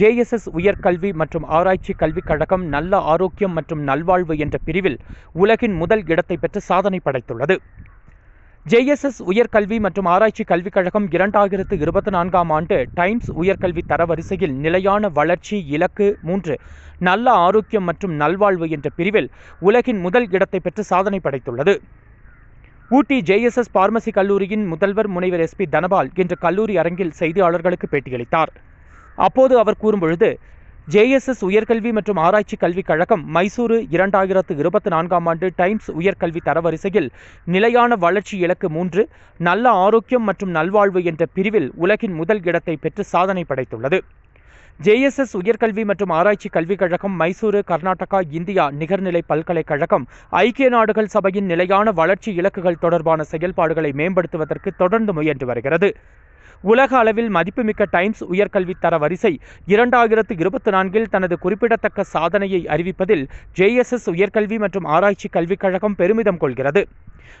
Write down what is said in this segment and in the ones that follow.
JSS உயர்கல்வி மற்றும் ஆராய்ச்சி கல்விக் கழகம் நல்ல ஆரோக்கியம் மற்றும் நல்வாழ்வு என்ற பிரிவில் உலகின் முதல் இடத்தை பெற்று சாதனை படைத்துள்ளது. ஜேஎஸ்எஸ் உயர்கல்வி மற்றும் ஆராய்ச்சி கல்விக் கழகம் இரண்டாயிரத்து இருபத்தி நான்காம் ஆண்டு டைம்ஸ் உயர்கல்வி தரவரிசையில் நிலையான வளர்ச்சி இலக்கு மூன்று நல்ல ஆரோக்கியம் மற்றும் நல்வாழ்வு என்ற பிரிவில் உலகின் முதல் இடத்தை பெற்று சாதனை படைத்துள்ளது. ஊட்டி ஜேஎஸ்எஸ் பார்மசி கல்லூரியின் முதல்வர் முனைவர் எஸ்பி தனபால் இன்று கல்லூரி அரங்கில் செய்தியாளர்களுக்கு பேட்டியளித்தார். அப்போது அவர் கூறும்பொழுது ஜேஎஸ்எஸ் உயர்கல்வி மற்றும் ஆராய்ச்சி கல்விக் கழகம் மைசூரு இரண்டாயிரத்து இருபத்தி நான்காம் ஆண்டு டைம்ஸ் உயர்கல்வி தரவரிசையில் நிலையான வளர்ச்சி இலக்கு மூன்று நல்ல ஆரோக்கியம் மற்றும் நல்வாழ்வு என்ற பிரிவில் உலகின் முதல் இடத்தை பெற்று சாதனை படைத்துள்ளது. ஜேஎஸ்எஸ் உயர்கல்வி மற்றும் ஆராய்ச்சி கல்விக் கழகம் மைசூரு கர்நாடகா இந்தியா நிகர்நிலை பல்கலைக்கழகம் ஐக்கிய நாடுகள் சபையின் நிலையான வளர்ச்சி இலக்குகள் தொடர்பான செயல்பாடுகளை மேம்படுத்துவதற்கு தொடர்ந்து முயன்று வருகிறது. உலக அளவில் மதிப்புமிக்க டைம்ஸ் உயர்கல்வி தர வரிசை இரண்டாயிரத்து இருபத்தி நான்கில் தனது குறிப்பிடத்தக்க சாதனையை அறிவிப்பதில் ஜேஎஸ்எஸ் உயர்கல்வி மற்றும் ஆராய்ச்சி கல்விக் கழகம் பெருமிதம் கொள்கிறது.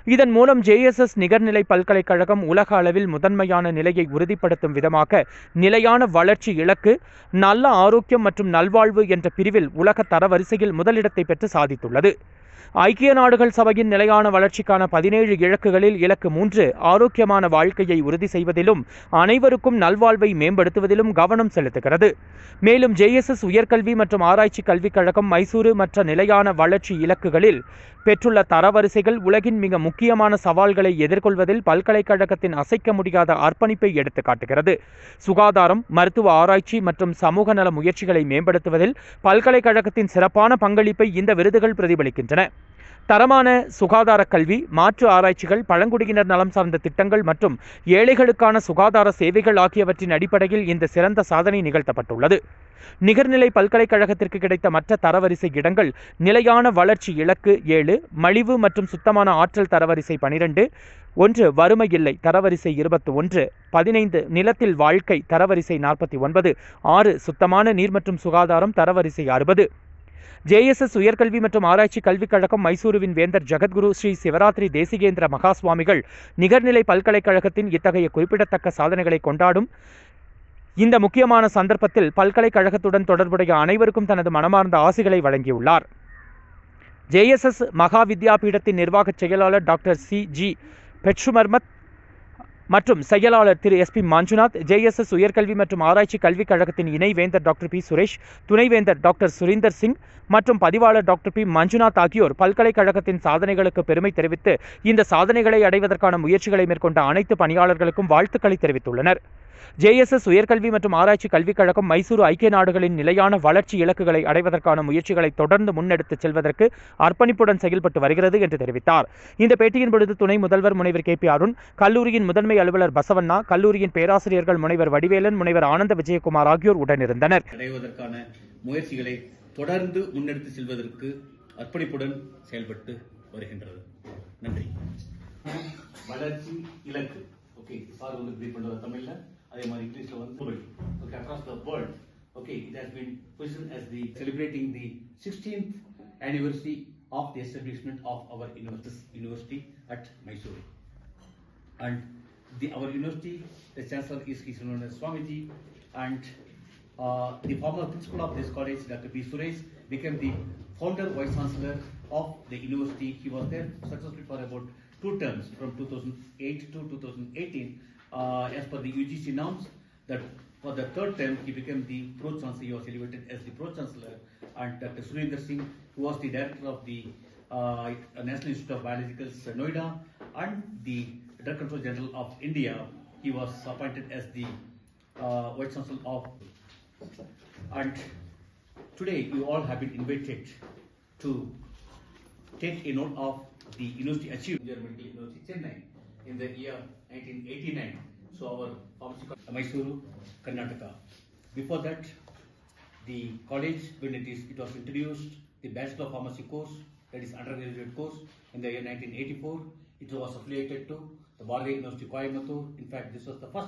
இதன் மூலம் ஜேஎஸ்எஸ் நிகர்நிலை பல்கலைக்கழகம் உலக அளவில் முதன்மையான நிலையை உறுதிப்படுத்தும் விதமாக நிலையான வளர்ச்சி இலக்கு நல்ல ஆரோக்கியம் மற்றும் நல்வாழ்வு என்ற பிரிவில் உலக தரவரிசையில் முதலிடத்தை பெற்று சாதித்துள்ளது. ஐக்கிய நாடுகள் சபையின் நிலையான வளர்ச்சிக்கான பதினேழு இலக்குகளில் இலக்கு மூன்று ஆரோக்கியமான வாழ்க்கையை உறுதி செய்வதிலும் அனைவருக்கும் நல்வாழ்வை மேம்படுத்துவதிலும் கவனம் செலுத்துகிறது. மேலும் ஜேஎஸ்எஸ் உயர்கல்வி மற்றும் ஆராய்ச்சி கல்விக் கழகம் மைசூரு மற்ற நிலையான வளர்ச்சி இலக்குகளில் பெற்றுள்ள தரவரிசைகள் உலகின் மிக முக்கியமான சவால்களை எதிர்கொள்வதில் பல்கலைக்கழகத்தின் அசைக்க முடியாத அர்ப்பணிப்பை எடுத்து காட்டுகிறது. சுகாதாரம் மருத்துவ ஆராய்ச்சி மற்றும் சமூக நல முயற்சிகளை மேம்படுத்துவதில் பல்கலைக்கழகத்தின் சிறப்பான பங்களிப்பை இந்த விருதுகள் பிரதிபலிக்கின்றன. தரமான சுகாதார கல்வி மாற்று ஆராய்ச்சிகள் பழங்குடியினர் நலம் சார்ந்த திட்டங்கள் மற்றும் ஏழைகளுக்கான சுகாதார சேவைகள் ஆகியவற்றின் அடிப்படையில் இந்த சிறந்த சாதனை நிகழ்த்தப்பட்டுள்ளது. நிகர்நிலை பல்கலைக்கழகத்திற்கு கிடைத்த மற்ற தரவரிசை இடங்கள் நிலையான வளர்ச்சி இலக்கு ஏழு மலிவு மற்றும் சுத்தமான ஆற்றல் தரவரிசை பனிரெண்டு ஒன்று வறுமை இல்லை தரவரிசை இருபத்தி ஒன்று பதினைந்து நிலத்தில் வாழ்க்கை தரவரிசை நாற்பத்தி ஒன்பது ஆறு சுத்தமான நீர் மற்றும் சுகாதாரம் தரவரிசை அறுபது. ஜேஎஸ்எஸ் உயர்கல்வி மற்றும் ஆராய்ச்சி கல்விக் கழகம் மைசூருவின் வேந்தர் ஜெகத்குரு ஸ்ரீ சிவராத்திரி தேசிகேந்திர மகாசுவாமிகள் நிகர்நிலை பல்கலைக்கழகத்தின் இத்தகைய குறிப்பிடத்தக்க சாதனைகளை கொண்டாடும். இந்த முக்கியமான சந்தர்ப்பத்தில் பல்கலைக்கழகத்துடன் தொடர்புடைய அனைவருக்கும் தனது மனமார்ந்த ஆசிகளை வழங்கியுள்ளார். ஜேஎஸ்எஸ் மகா வித்யாபீடத்தின் நிர்வாகச் செயலாளர் டாக்டர் சி ஜி பெட்சுமர்மத் மற்றும் செயலாளர் திரு எஸ் பி மஞ்சுநாத் ஜேஎஸ்எஸ் உயர்கல்வி மற்றும் ஆராய்ச்சி கல்விக் கழகத்தின் இணைவேந்தர் டாக்டர் பி சுரேஷ் துணைவேந்தர் டாக்டர் சுரீந்தர் சிங் மற்றும் பதிவாளர் டாக்டர் பி மஞ்சுநாத் ஆகியோர் பல்கலைக்கழகத்தின் சாதனைகளுக்கு பெருமை தெரிவித்து இந்த சாதனைகளை அடைவதற்கான முயற்சிகளை மேற்கொண்ட அனைத்து பணியாளர்களுக்கும் வாழ்த்துக்களை தெரிவித்துள்ளனர். ஜேஎஸ்எஸ் உயர்கல்வி மற்றும் ஆராய்ச்சி கல்விக் கழகம் மைசூரு ஐக்கிய நாடுகளின் நிலையான வளர்ச்சி இலக்குகளை அடைவதற்கான முயற்சிகளை தொடர்ந்து முன்னெடுத்துச் செல்வதற்கு அர்ப்பணிப்புடன் செயல்பட்டு வருகிறது என்று தெரிவித்தார். இந்த பேட்டியின் பொழுது துணை முதல்வர் முனைவர் கே பி அருண் கல்லூரியின் முதன்மை அலுவலர் பசவண்ணா கல்லூரியின் பேராசிரியர்கள் முனைவர் வடிவேலன் முனைவர் ஆனந்த விஜயகுமார் ஆகியோர் உடனிருந்தனர். அடைவதற்கான முயற்சிகளை தொடர்ந்து முன்னெடுத்து செல்வதற்கு அர்ப்பணிப்புடன் செயல்பட்டு வருகின்றது. நன்றி. வளர்ச்சி இலக்கு. ஓகே சார் பண்றது தமிழ்ல. அதே மாதிரி இங்கிலீஷ்ல வந்து world okay across the world okay it has been position as the celebrating the 16th anniversary of the establishment of our university, university at Mysore. And the, our university, the chancellor is His Holiness Swamiji, and uh, the former principal of this college, Dr. B. Suresh, became the founder vice chancellor of the university. He was there successfully for about two terms from 2008 to 2018. uh, as per the UGC norms, that for the third term he became the pro chancellor. He was elevated as the pro chancellor, and Dr. Surinder Singh, who was the director of the uh, National Institute of Biologicals, Noida, and the Director General of India, he was appointed as the uh, vice chancellor of. And today you all have been invited to take a note of the university Medical University Chennai in the year 1989. So our pharmacy Mysuru, Karnataka. Before that, the college when it is it was introduced the Bachelor of Pharmacy course that is undergraduate course in the year 1984. It was affiliated to the Bharatiya University Coimbatore. In fact, this was the first